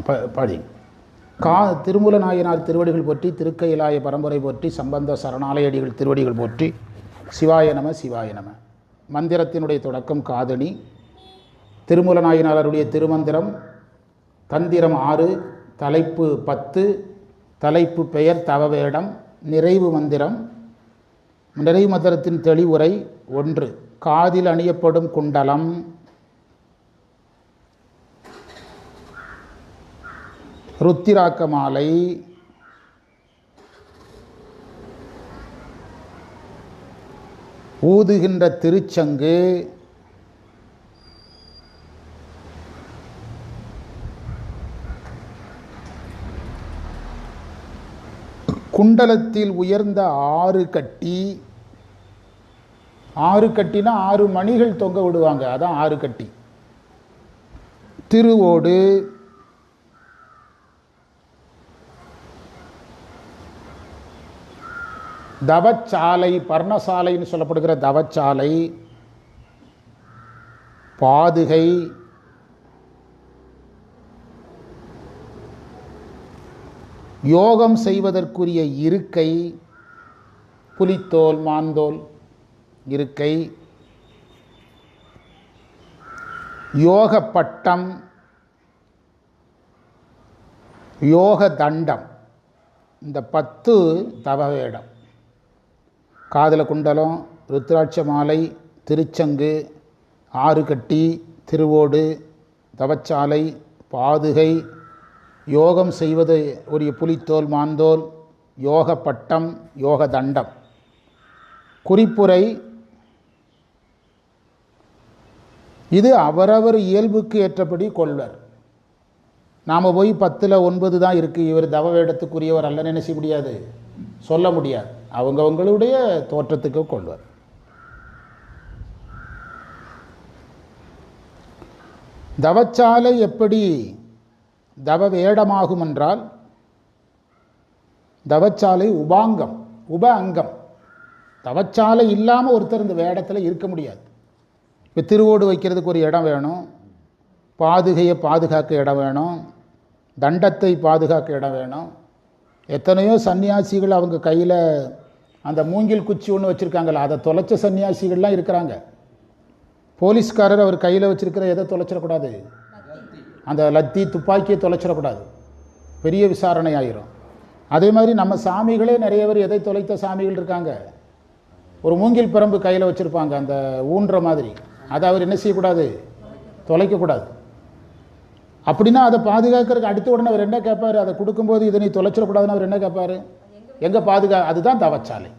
ப பாடி. கா திருமூல நாயனார் திருவடிகள் போற்றி திருக்கையிலாய பரம்பரை போற்றி சம்பந்த சரணாலயடிகள் திருவடிகள் போற்றி சிவாய நம சிவாய நம. மந்திரத்தினுடைய தொடக்கம் காதணி. திருமூல நாயனாருடைய திருமந்திரம் தந்திரம் ஆறு தலைப்பு பத்து தலைப்பு பெயர் தவவேடம் நிறைவு மந்திரம் நிறைவு மந்திரத்தின் தெளிவுரை ஒன்று காதில் அணியப்படும் குண்டலம். ருத்திராக்க மாலை ஊதுகின்ற திருச்சங்கு. குண்டலத்தில் உயர்ந்த ஆறு கட்டி. ஆறு கட்டினா ஆறு மணிகள் தொங்க விடுவாங்க. அதான் ஆறு கட்டி. திருவோடு. தவச்சாலை பர்ணசாலைன்னு சொல்லப்படுகிற தவச்சாலை பாதுகை யோகம் செய்வதற்குரிய இருக்கை புலித்தோல் மாந்தோல் இருக்கை யோக பட்டம் யோக தண்டம் இந்த பத்து தவவேடம். காதல குண்டலம் ருத்ராட்ச மாலை திருச்சங்கு ஆறுகட்டி திருவோடு தவச்சாலை பாதுகை யோகம் செய்வது உரிய புலித்தோல் மாந்தோல் யோக பட்டம் யோக தண்டம் குறிப்புரை இது அவரவர் இயல்புக்கு ஏற்றபடி கொள்வர். நாம் போய் பத்தில் ஒன்பது தான் இருக்குது இவர் தவ வேடத்துக்குரியவர் அல்ல நினைச்ச முடியாது. சொல்ல முடியாது. அவங்கவங்களுடைய தோற்றத்துக்கு கொள்வர் தவச்சாலை எப்படி தவ வேடமாகும் என்றால் தவச்சாலை உபாங்கம் உப அங்கம். தவச்சாலை இல்லாமல் ஒருத்தர் இந்த வேடத்தில் இருக்க முடியாது. இப்போ திருவோடு வைக்கிறதுக்கு ஒரு இடம் வேணும் பாதுகையை பாதுகாக்க இடம் வேணும் தண்டத்தை பாதுகாக்க இடம் வேணும். எத்தனையோ சன்னியாசிகள் அவங்க கையில் அந்த மூங்கில் குச்சி ஒன்று வச்சுருக்காங்கல்ல அதை தொலைச்ச சன்னியாசிகள்லாம் இருக்கிறாங்க. போலீஸ்காரர் அவர் கையில் வச்சுருக்கிற எதை தொலைச்சிடக்கூடாது? அந்த லத்தி துப்பாக்கியை தொலைச்சிடக்கூடாது. பெரிய விசாரணை ஆயிரும். அதே மாதிரி நம்ம சாமிகளே நிறைய பேர் எதை தொலைத்த சாமிகள் இருக்காங்க? ஒரு மூங்கில் பரம்பு கையில் வச்சுருப்பாங்க அந்த ஊன்ற மாதிரி. அதை அவர் என்ன செய்யக்கூடாது? தொலைக்கக்கூடாது. அப்படின்னா அதை பாதுகாக்கிறதுக்கு அடுத்த உடனே அவர் என்ன கேட்பார்? அதை கொடுக்கும்போது இதை நீ தொலைச்சிடக்கூடாதுன்னு அவர் என்ன கேட்பார்? எங்கே பாதுகா அதுதான் தவச்சாலை.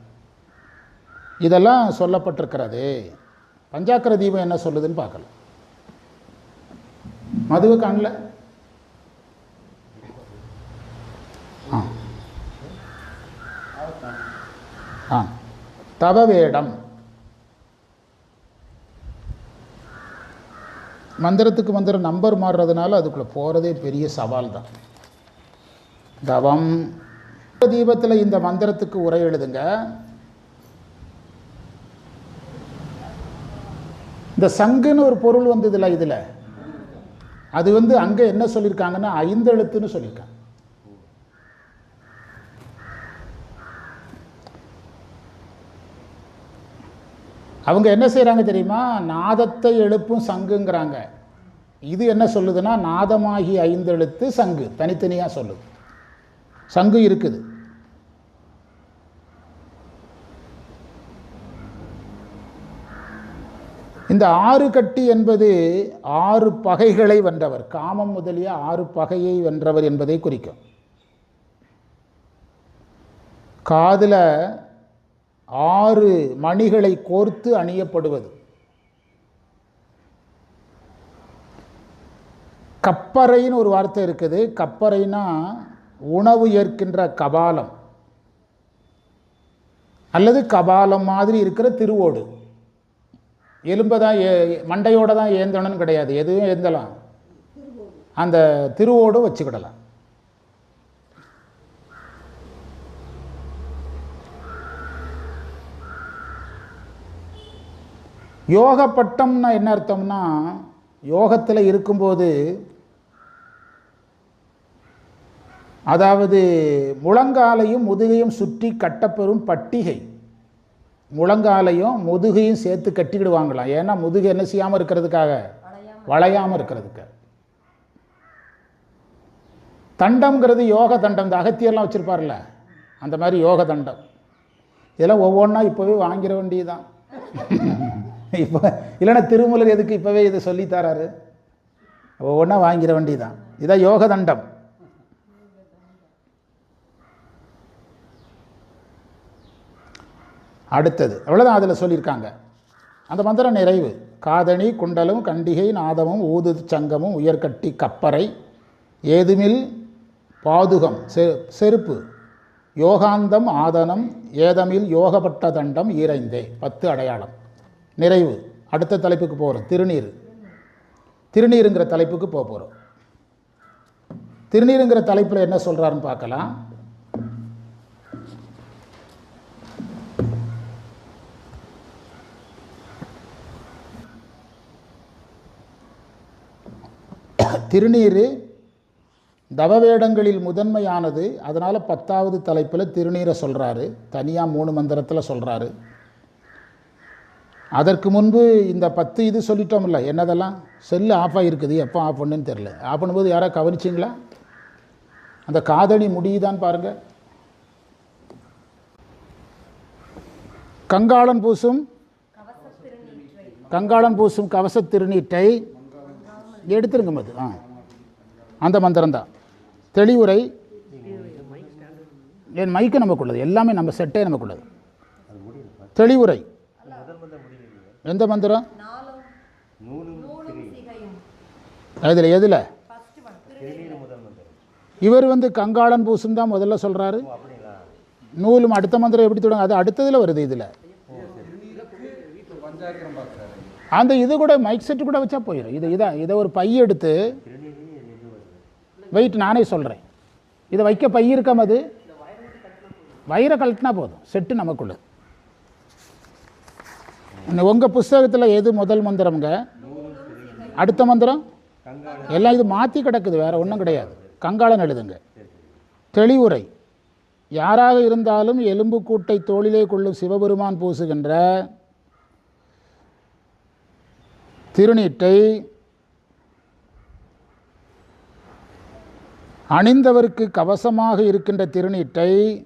இதெல்லாம் சொல்லப்பட்டிருக்கிறது. பஞ்சாக்கர தீபம் என்ன சொல்லுதுன்னு பார்க்கலாம். மதுவை காணல. ஆ. ஆ. தவவேடம். மந்திரத்துக்கு மந்திரம் நம்பர் மாறுறதுனால அதுக்குள்ளே போகிறதே பெரிய சவால் தான் தவம் தீபத்தில் இந்த மந்திரத்துக்கு உரை எழுதுங்க. இந்த சங்குன்னு ஒரு பொருள் வந்ததுல இதில். அது வந்து அங்கே என்ன சொல்லியிருக்காங்கன்னா ஐந்தெழுத்துன்னு சொல்லியிருக்காங்க அவங்க என்ன செய்கிறாங்க தெரியுமா? நாதத்தை எழுப்பும் சங்குங்கிறாங்க. இது என்ன சொல்லுதுன்னா நாதமாகி ஐந்தெழுத்து சங்கு தனித்தனியாக சொல்லுது. சங்கு இருக்குது. இந்த ஆறு கட்டி என்பது ஆறு பகைகளை வென்றவர். காமம் முதலிய ஆறு பகையை வென்றவர் என்பதை குறிக்கும். காதில் ஆறு மணிகளை கோர்த்து அணியப்படுவது. கப்பறைன்னு ஒரு வார்த்தை இருக்குது. கப்பறைனா உணவு ஏற்கின்ற கபாலம். அல்லது கபாலம் மாதிரி இருக்கிற திருவோடு. எலும்பை தான் ஏ மண்டையோடு தான் ஏந்தணும்னு கிடையாது. எதுவும் ஏந்தலாம். அந்த திருவோடு வச்சுக்கிடலாம். யோக பட்டம்னா என்ன அர்த்தம்னா யோகத்தில் இருக்கும்போது அதாவது முழங்காலையும் முதுகையும் சுற்றி கட்டப்பெறும் பட்டிகை. முழங்காலையும் முதுகையும் சேர்த்து கட்டிக்கிடுவாங்களாம். ஏன்னா முதுகு என்ன செய்யாமல் இருக்கிறதுக்காக? வளையாமல் இருக்கிறதுக்கு. தண்டம்ங்கிறது யோக தண்டம். இந்த அகத்தியெல்லாம் வச்சுருப்பார்ல அந்த மாதிரி யோக தண்டம். இதெல்லாம் ஒவ்வொன்றா இப்போவே வாங்கிட வேண்டியதுதான் இப்போ இல்லைன்னா திருமூலர் எதுக்கு இப்போவே இதை சொல்லி தராரு? ஒவ்வொன்றா வாங்கிட வேண்டியதுதான் இதான் யோக தண்டம். அடுத்தது. அவ்வளோதான் அதில் சொல்லியிருக்காங்க. அந்த மந்திரம் நிறைவு. காதணி குண்டலும் கண்டிகை நாதமும் ஊது சங்கமும் உயர்கட்டி கப்பறை ஏதுமில் பாதுகம் செ செருப்பு யோகாந்தம் ஆதனம் ஏதமில் யோகப்பட்ட தண்டம் ஈரைந்தே. பத்து அடையாளம். நிறைவு. அடுத்த தலைப்புக்கு போகிறோம் திருநீர் திருநீருங்கிற தலைப்புக்கு போக போகிறோம் திருநீருங்கிற தலைப்பில் என்ன சொல்கிறாருன்னு பார்க்கலாம். திருநீர் தவவேடங்களில் முதன்மையானது அதனால் பத்தாவது தலைப்பில் திருநீரை சொல்கிறாரு தனியாக மூணு மந்திரத்தில் சொல்கிறாரு அதற்கு முன்பு இந்த பத்து இது சொல்லிட்டோம்ல என்னதெல்லாம்? செல்லு ஆஃப் ஆகிருக்குது எப்போ ஆஃப் பண்ணுன்னு தெரில ஆஃப் பண்ணும்போது யாரா கவனிச்சிங்களா? அந்த காதணி முடியுதான்னு பாருங்கள் கங்காளன் பூசும் கங்காளன் பூசும் கவச திருநீட்டை எடுத்துருங்க அது ஆ. அந்த மந்திரம் தான் தெளிவுரை. என் மைக்கு நமக்குள்ளது. எல்லாமே நம்ம செட்டே நமக்குள்ளது. தெளிவுரை. எந்த மந்திரம்? அதில் எதில்? இவர் வந்து கங்காளன் பூசும் தான் முதல்ல சொல்கிறாரு நூலும் அடுத்த மந்திரம் எப்படி தொடங்க? அது அடுத்ததில் வருது இதில். அந்த இது கூட மைக் செட்டு கூட வச்சா போயிடும் இது இதான் இதை ஒரு பை எடுத்து வெயிட் நானே சொல்கிறேன் இதை வைக்க பை இருக்காம அது வயிறை கழட்டினா போதும். செட்டு நமக்குள்ளது உங்கள் புஸ்தகத்தில் எது முதல் மந்திரம்ங்க? அடுத்த மந்திரம்? எல்லாம் இது மாற்றி கிடக்குது வேற ஒன்றும் கிடையாது. கங்காளன் எழுதுங்க. தெளிவுரை. யாராக இருந்தாலும் எலும்பு கூட்டை தோளிலே கொள்ளும் சிவபெருமான் பூசுகின்ற திருநீட்டை அணிந்தவருக்கு கவசமாக இருக்கின்ற திருநீட்டை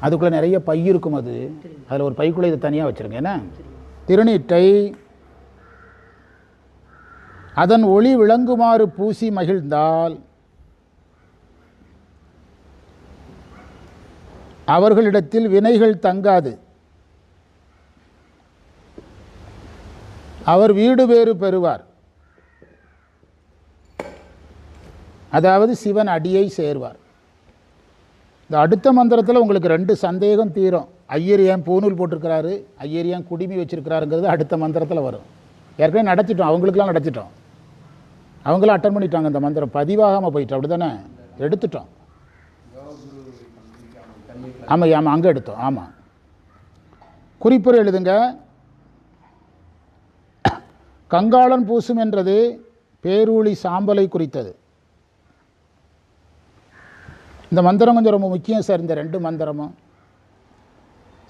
அதுக்குள்ளே நிறைய பை இருக்கும் அது. அதில் ஒரு பைக்குள்ளே இதை தனியாக வச்சுருங்க. என்ன? திருநீட்டை அதன் ஒளி விளங்குமாறு பூசி மகிழ்ந்தால் அவர்களிடத்தில் வினைகள் தங்காது. அவர் வீடு வேறு பெறுவார். அதாவது சிவன் அடியை சேர்வார். இந்த அடுத்த மந்திரத்தில் உங்களுக்கு ரெண்டு சந்தேகம் தீரும். ஐயர் ஏன் பூநூல் போட்டிருக்கிறாரு? ஐயர் ஏன் குடிமி வச்சிருக்கிறாருங்கிறது அடுத்த மந்திரத்தில் வரும். ஏற்கனவே நடத்திட்டோம். அவங்களுக்கெல்லாம் நடத்திட்டோம். அவங்களாம் அட்டன் பண்ணிட்டாங்க இந்த மந்திரம். பதிவாகாமல் போயிட்டோம் அப்படி தானே எடுத்துட்டோம். ஆமாம் ஆமாம் அங்கே எடுத்தோம். ஆமாம் குறிப்புரை எழுதுங்க. கங்காளன் பூசும் என்றது பேரூழி சாம்பலை குறித்தது. இந்த மந்திரம் கொஞ்சம் ரொம்ப முக்கியம் சார் இந்த ரெண்டு மந்திரமும்.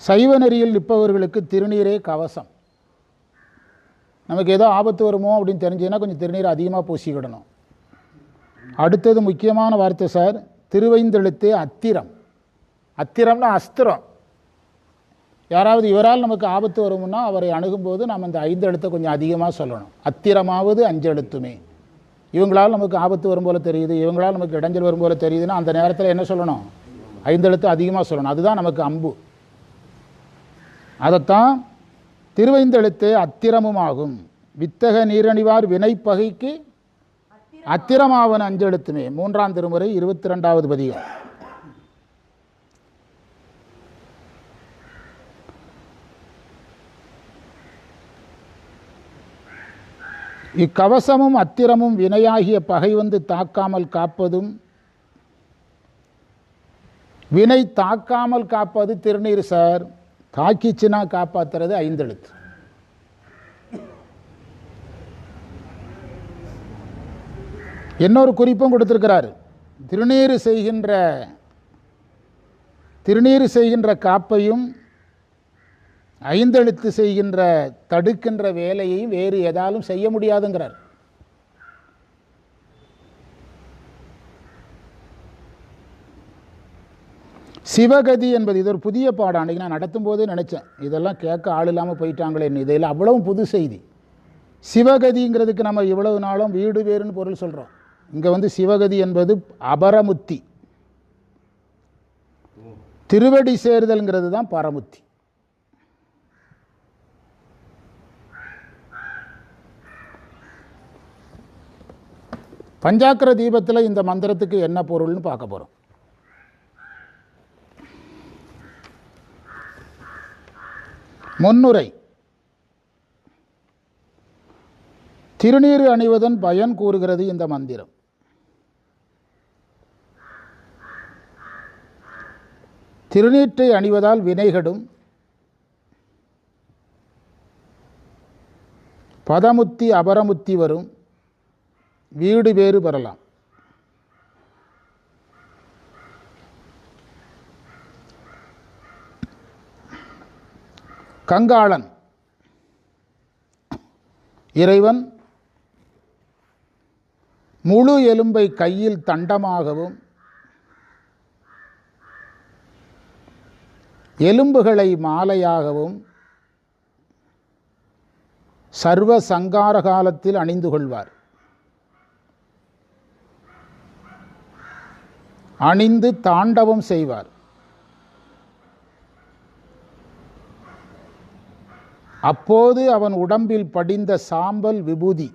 சைவ நெறியில் நிற்பவர்களுக்கு திருநீரே கவசம். நமக்கு ஏதோ ஆபத்து வருமோ அப்படின்னு தெரிஞ்சதுன்னா கொஞ்சம் திருநீர் அதிகமாக பூசிக்கிடணும் அடுத்தது முக்கியமான வார்த்தை சார் திருவைந்தெழுத்து அத்திரம். அத்திரம்னா அஸ்திரம். யாராவது இவரால் நமக்கு ஆபத்து வரும்னா அவரை அணுகும்போது நாம் அந்த ஐந்து எழுத்தை கொஞ்சம் அதிகமாக சொல்லணும். அத்திரமாவது அஞ்சு எழுத்துமே. இவங்களால் நமக்கு ஆபத்து வரும் போல தெரியுது இவங்களால் நமக்கு இடைஞ்சல் வரும் போல தெரியுதுன்னா அந்த நேரத்தில் என்ன சொல்லணும்? ஐந்து எழுத்து அதிகமாக சொல்லணும். அதுதான் நமக்கு அம்பு. அதைத்தான் திருவைந்தெழுத்து அத்திரமும் ஆகும். வித்தக நீரணிவார் வினைப்பகைக்கு அத்திரமாவன் அஞ்செழுத்துமே மூன்றாம் திருமுறை இருபத்தி ரெண்டாவது பதிகம். இக்கவசமும் அத்திரமும் வினையாகிய பகை வந்து தாக்காமல் காப்பதும் வினை தாக்காமல் காப்பது திருநீர் சார் தாக்கிச்சுன்னா காப்பாத்துறது ஐந்தெழுத்து. இன்னொரு குறிப்பும் கொடுத்துருக்கிறார். திருநீர் செய்கின்ற திருநீர் செய்கின்ற காப்பையும் ஐந்தெழுத்து செய்கின்ற தடுக்கின்ற வேலையை வேறு எதாலும் செய்ய முடியாதுங்கிறார். சிவகதி என்பது இது ஒரு புதிய பாடம். அன்றைக்கி நான் நடத்தும் போதே நினச்சேன். இதெல்லாம் கேட்க ஆள் இல்லாமல் போயிட்டாங்களேன்னு இதில் அவ்வளவும் புது செய்தி. சிவகதிங்கிறதுக்கு நம்ம இவ்வளவு நாளும் வீடு வேறுன்னு பொருள் சொல்கிறோம் இங்கே வந்து சிவகதி என்பது அபரமுத்தி. திருவடி சேருதல்ங்கிறது தான் பரமுத்தி. பஞ்சாக்கர தீபத்தில் இந்த மந்திரத்துக்கு என்ன பொருள்னு பார்க்க போகிறோம் முன்னுரை. திருநீர் அணிவதன் பயன் கூறுகிறது இந்த மந்திரம். திருநீற்றை அணிவதால் வினைகடும் பதமுத்தி அபரமுத்தி வரும். வீடு வேறு பெறலாம் கங்காளன். இறைவன். முழு எலும்பை கையில் தண்டமாகவும் எலும்புகளை மாலையாகவும் சர்வ சங்கார காலத்தில் அணிந்து கொள்வார். அணிந்து தாண்டவம் செய்வார். அப்போது அவன் உடம்பில் படிந்த சாம்பல் விபூதி.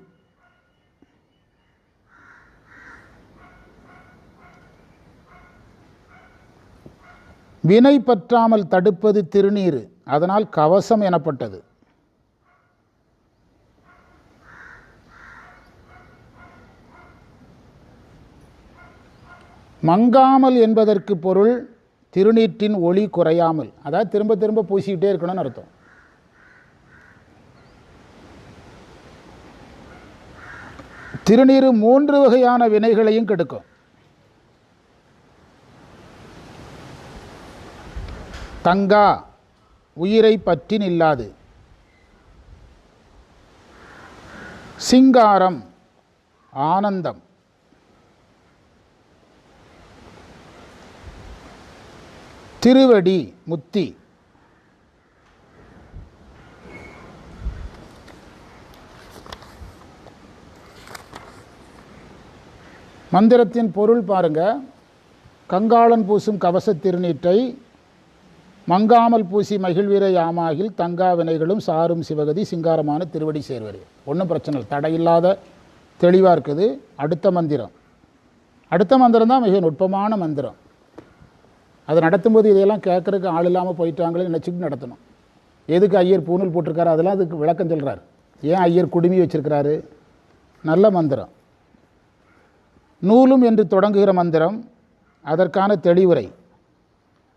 வினை பற்றாமல் தடுப்பது திருநீறு. அதனால் கவசம் எனப்பட்டது. மங்காமல் என்பதற்கு பொருள் திருநீற்றின் ஒளி குறையாமல். அதாவது திரும்ப திரும்ப பூசிக்கிட்டே இருக்கணும்னு அர்த்தம். திருநீர் மூன்று வகையான வினைகளையும் கெடுக்கும். தங்கா உயிரை பற்றி நில்லாது சிங்காரம் ஆனந்தம். திருவடி முத்தி. மந்திரத்தின் பொருள் பாருங்க. கங்காளன் பூசும் கவச திருநீட்டை மங்காமல் பூசி மகிழ்வீரை யாமாகில் தங்கா வினைகளும் சாரும் சிவகதி சிங்காரமான திருவடி சேர்வரே. ஒன்றும் பிரச்சனை இல்லை. தடையில்லாத தெளிவாக இருக்குது. அடுத்த மந்திரம். அடுத்த மந்திரம் தான் மிக நுட்பமான மந்திரம். அதை நடத்தும்போது இதையெல்லாம் கேட்குறதுக்கு ஆள் இல்லாமல் போயிட்டாங்களே நினச்சிக்கிட்டு நடத்தணும். எதுக்கு ஐயர் பூணூல் போட்டிருக்காரு? அதெல்லாம் அதுக்கு விளக்கம் சொல்கிறார் ஏன் ஐயர் குடுமி வச்சுருக்கிறாரு? நல்ல மந்திரம். நூலும் என்று தொடங்குகிற மந்திரம் அதற்கான தெளிவுரை.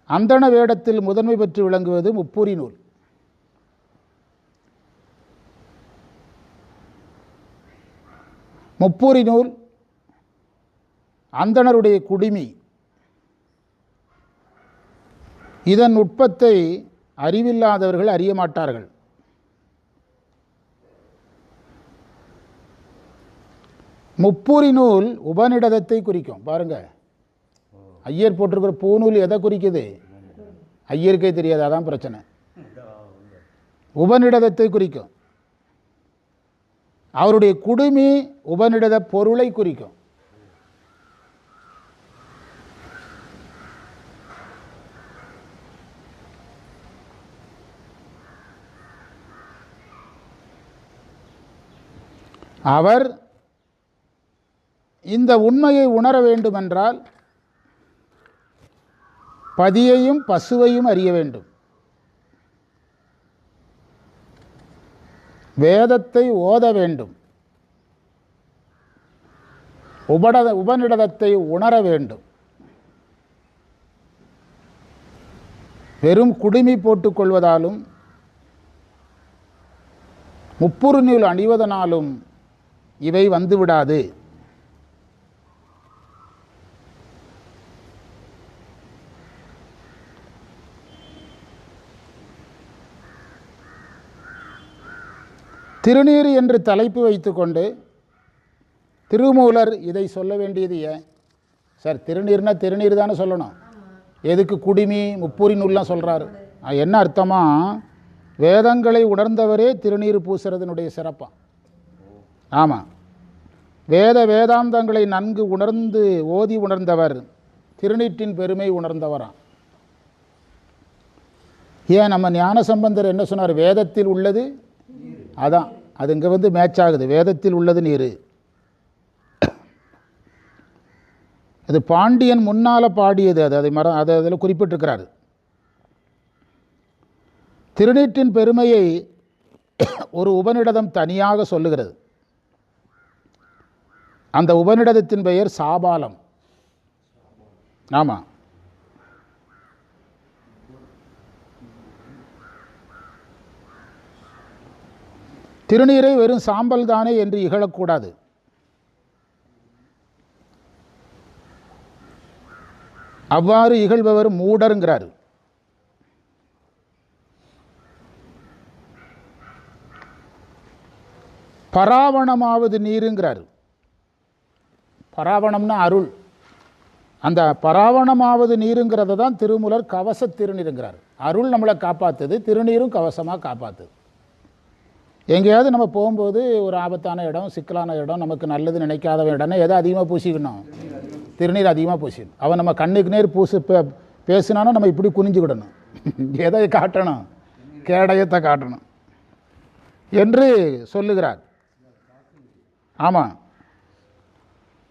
அந்தண வேடத்தில் முதன்மை பெற்று விளங்குவது முப்பூரி நூல். முப்பூரி நூல் அந்தணருடைய குடிமி. இதன் நுட்பத்தை அறிவில்லாதவர்கள் அறிய மாட்டார்கள். முப்பூரி நூல் உபநிடதத்தை குறிக்கும். பாருங்க. ஐயர் போட்டிருக்கிற பூநூல் எதை குறிக்குது? ஐயருக்கே தெரியாது அதான் பிரச்சனை. உபநிடதத்தை குறிக்கும். அவருடைய குடுமி உபநிடத பொருளை குறிக்கும். அவர் இந்த உண்மையை உணர வேண்டுமென்றால் பதியையும் பசுவையும் அறிய வேண்டும். வேதத்தை ஓத வேண்டும். உபடத உபநிடதத்தை உணர வேண்டும். வெறும் குடுமி போட்டுக்கொள்வதாலும் முப்புறு நூல் அணிவதனாலும் இவை வந்துவிடாது. திருநீர் என்று தலைப்பு வைத்துக்கொண்டு திருமூலர் இதை சொல்ல வேண்டியது ஏன்? சார் திருநீர்னா திருநீர் தானே சொல்லணும். எதுக்கு குடிமி முப்பூரி நூல்லாம் சொல்கிறாரு என்ன அர்த்தமாக வேதங்களை உணர்ந்தவரே திருநீர் பூசுறதுனுடைய சிறப்பாக ஆமாம் வேத வேதாந்தங்களை நன்கு உணர்ந்து ஓதி உணர்ந்தவர் திருநீற்றின் பெருமை உணர்ந்தவராம் ஏன் நம்ம ஞான சம்பந்தர் என்ன சொன்னார்? வேதத்தில் உள்ளது அதான் அது இங்கே வந்து மேட்ச் ஆகுது. வேதத்தில் உள்ளது நீர். அது பாண்டியன் முன்னால் பாடியது அது அதை மர அதை அதில் குறிப்பிட்டிருக்கிறார். திருநீற்றின் பெருமையை ஒரு உபநிடதம் தனியாக சொல்லுகிறது. அந்த உபநிடதத்தின் பெயர் சாபாலம். ஆமாம் திருநீரை வெறும் சாம்பல் தானே என்று இகழக்கூடாது. அவ்வாறு இகழ்பவர் மூடருங்கிறார். பராவணமாவது நீருங்கிறார். பராவணம்னா அருள். அந்த பராவணமாவது நீருங்கிறத தான் திருமூலர் கவச திருநீருங்கிறார். அருள் நம்மளை காப்பாற்றுது திருநீரும் கவசமாக காப்பாற்றுது எங்கேயாவது நம்ம போகும்போது ஒரு ஆபத்தான இடம் சிக்கலான இடம் நமக்கு நல்லது நினைக்காத இடம்னா எதை அதிகமாக பூசிக்கணும். திருநீர் அதிகமாக பூசிக்கணும். அவன் நம்ம கண்ணுக்கு நேர் பூசு பே பேசினாலும் நம்ம இப்படி குனிஞ்சுக்கிடணும். எதை காட்டணும். கேடயத்தை காட்டணும். என்று சொல்லுகிறார். ஆமாம்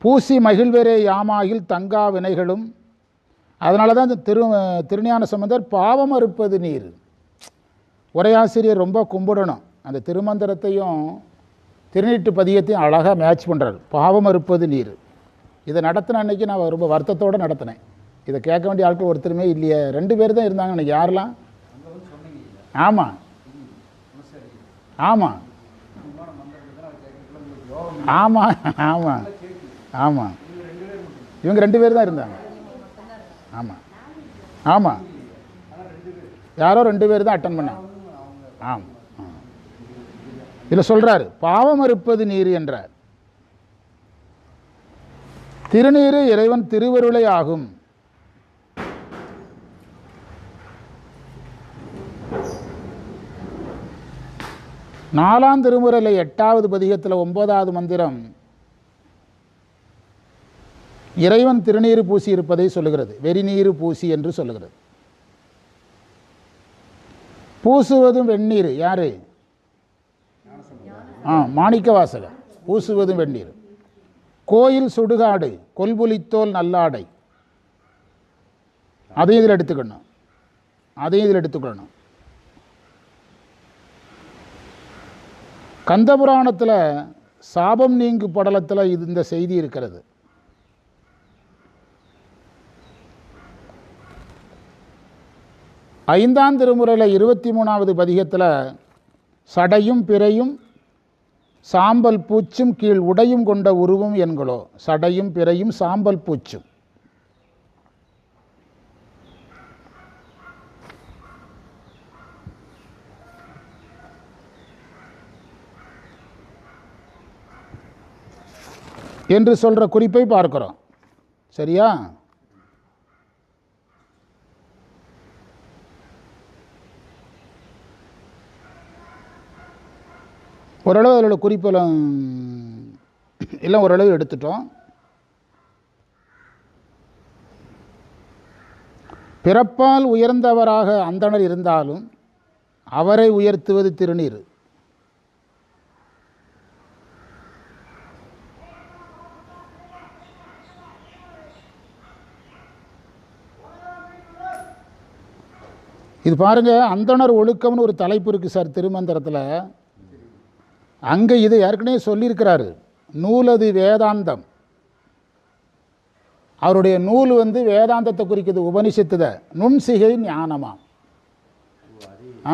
பூசி மகிழ்வரே யாமாயில் தங்கா வினைகளும். அதனால தான் இந்த திரு திருஞான சம்பந்தர் பாவம் அறுப்பது நீர். உரையாசிரியர் ரொம்ப கும்பிடணும். அந்த திருமந்திரத்தையும் திருநீட்டு பதியத்தையும் அழகாக மேட்ச் பண்ணுறார் பாவம் அறுப்பது நீர். இதை நடத்தின அன்னைக்கு நான் ரொம்ப வருத்தத்தோடு நடத்தினேன். இதை கேட்க வேண்டிய ஆட்கள் ஒருத்தருமே இல்லையே. ரெண்டு பேர் தான் இருந்தாங்க அன்றைக்கி யாரெல்லாம்? ஆமாம் ஆமாம் ஆமாம் ஆமாம் ஆமாம் இவங்க ரெண்டு பேர் தான் இருந்தாங்க. ஆமாம் ஆமாம் யாரோ ரெண்டு பேர் தான் அட்டன் பண்ணாங்க. ஆமாம் இதில் சொல்கிறாரு பாவம் அறுப்பது நீர் என்றார். திருநீரு இறைவன் திருவருளை ஆகும். நாலாம் திருமுறையில் எட்டாவது பதிகத்தில் ஒன்பதாவது மந்திரம் இறைவன் திருநீறு பூசி இருப்பதை சொல்லுகிறது. வெறிநீர் பூசி என்று சொல்லுகிறது. பூசுவதும் வெந்நீர். யாரு? ஆ மாணிக்க வாசகர் பூசுவதும் வெந்நீர். கோயில் சுடுகாடு கொல்புலித்தோல் நல்லாடை. அதையும் இதில் எடுத்துக்கணும். அதையும் இதில் எடுத்துக்கணும். கந்தபுராணத்தில் சாபம் நீங்கு படலத்தில் இது இந்த செய்தி இருக்கிறது. ஐந்தாம் திருமுறையில் இருபத்தி மூணாவது பதிகத்தில் சடையும் பிறையும் சாம்பல் பூச்சும் கீழ் உடையும் கொண்ட உருவம் என்களோ சடையும் பிறையும் சாம்பல் பூச்சும். என்று சொல்கிற குறிப்பை பார்க்குறோம். சரியா? ஓரளவு அதோட குறிப்பெல்லாம் எல்லாம் ஓரளவு எடுத்துட்டோம். பிறப்பால் உயர்ந்தவராக அந்தணர் இருந்தாலும் அவரை உயர்த்துவது திருநீர். இது பாருங்க அந்தணர் ஒழுக்கம்னு ஒரு தலைப்பு இருக்குது சார் திருமந்திரத்தில். அங்கே இதை ஏற்கனவே சொல்லியிருக்கிறாரு. நூலது வேதாந்தம். அவருடைய நூல் வந்து வேதாந்தத்தை குறிக்குது உபனிஷத்துத. நுண்சிகை ஞானமா.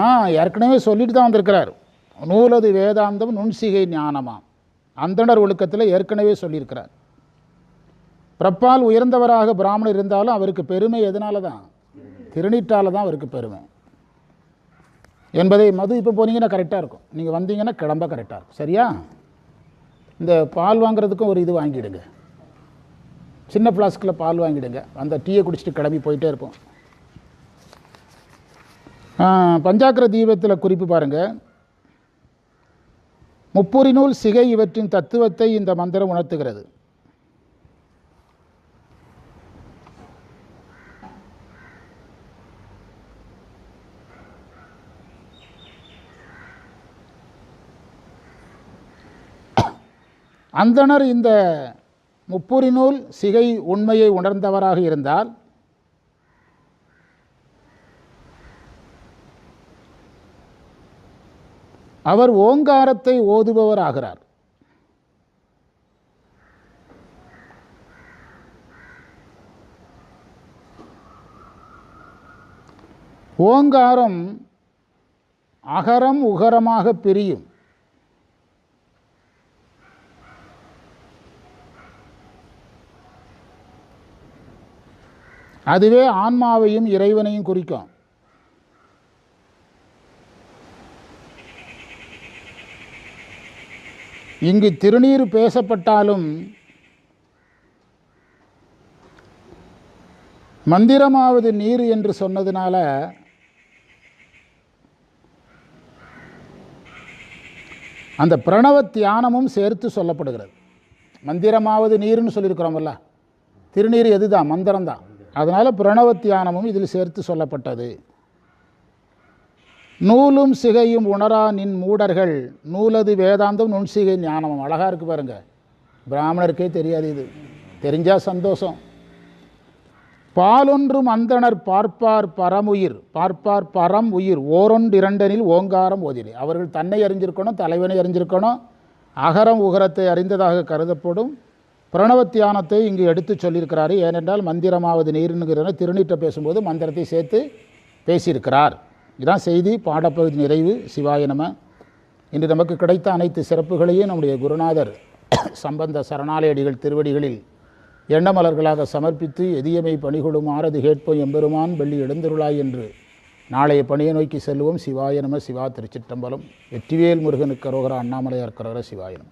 ஆ ஏற்கனவே சொல்லிட்டு தான் வந்திருக்கிறார். நூலது வேதாந்தம் நுண்சிகை ஞானமா. அந்தணர் ஒழுக்கத்தில் ஏற்கனவே சொல்லியிருக்கிறார். பிரப்பால் உயர்ந்தவராக பிராமணர் இருந்தாலும் அவருக்கு பெருமை எதனால தான் திருநீட்டால தான் அவருக்கு பெருமை. என்பதை மது இப்போ போனீங்கன்னா கரெக்டாக இருக்கும். நீங்கள் வந்தீங்கன்னா கிளம்ப கரெக்டாக இருக்கும். சரியா? இந்த பால் வாங்குறதுக்கும் ஒரு இது வாங்கிடுங்க. சின்ன ஃப்ளாஸ்கில் பால் வாங்கிடுங்க. அந்த டீயை குடிச்சிட்டு கிளம்பி போயிட்டே இருப்போம். பஞ்சாக்கர தீபத்தில் குறிப்பு பாருங்கள் முப்புரி நூல் சிகை இவற்றின் தத்துவத்தை இந்த மந்திரம் உணர்த்துகிறது. அந்தணர் இந்த முப்புரி நூல் சிகை உண்மையை உணர்ந்தவராக இருந்தால் அவர் ஓங்காரத்தை ஓதுபவர் ஆகிறார் ஓங்காரம் அகரம் உகரமாக பிரியும். அதுவே ஆன்மாவையும் இறைவனையும் குறிக்கும். இங்கு திருநீர் பேசப்பட்டாலும் மந்திரமாவது நீர் என்று சொன்னதுனால அந்த பிரணவ தியானமும் சேர்த்து சொல்லப்படுகிறது. மந்திரமாவது நீர்னு சொல்லியிருக்கிறோம்ல. திருநீர் எதுதான்? மந்திரம்தான். அதனால் பிரணவ தியானமும் இதில் சேர்த்து சொல்லப்பட்டது. நூலும் சிகையும் உணரா நின் மூடர்கள் நூலது வேதாந்தம் நுண்சிகை ஞானமும். அழகாக இருக்குது பாருங்க. பிராமணருக்கே தெரியாது இது. தெரிஞ்சால் சந்தோஷம். பாலொன்றும் அந்தணர் பார்ப்பார் பரமுயிர் பார்ப்பார் பரம் உயிர். ஓரொன்றிரண்டனில் ஓங்காரம் ஓதினி அவர்கள் தன்னை அறிஞ்சிருக்கணும் தலைவனை அறிஞ்சிருக்கணும். அகரம் உகரத்தை அறிந்ததாக கருதப்படும். பிரணவ தியானத்தை இங்கு எடுத்து சொல்லியிருக்கிறாரு. ஏனென்றால் மந்திரமாவது நீர்னுங்கிற திருநீட்டை பேசும்போது மந்திரத்தை சேர்த்து பேசியிருக்கிறார். இதான் செய்தி பாடப்பகுதி நிறைவு சிவாய நம. இன்று நமக்கு கிடைத்த அனைத்து சிறப்புகளையும் நம்முடைய குருநாதர் சம்பந்த சரணாலயடிகள் திருவடிகளில் எண்ணமலர்களாக சமர்ப்பித்து எதியமை பணிகொடும் ஆரது கேட்போம் எம்பெருமான் வெள்ளி எழுந்தருளாய் என்று நாளைய பணியை நோக்கி செல்வோம் சிவாய நம சிவா திருச்சிற்றம்பலம். வெற்றிவேல் முருகனுக்கு அரோகரா அண்ணாமலையார் கரோகர சிவாய நம.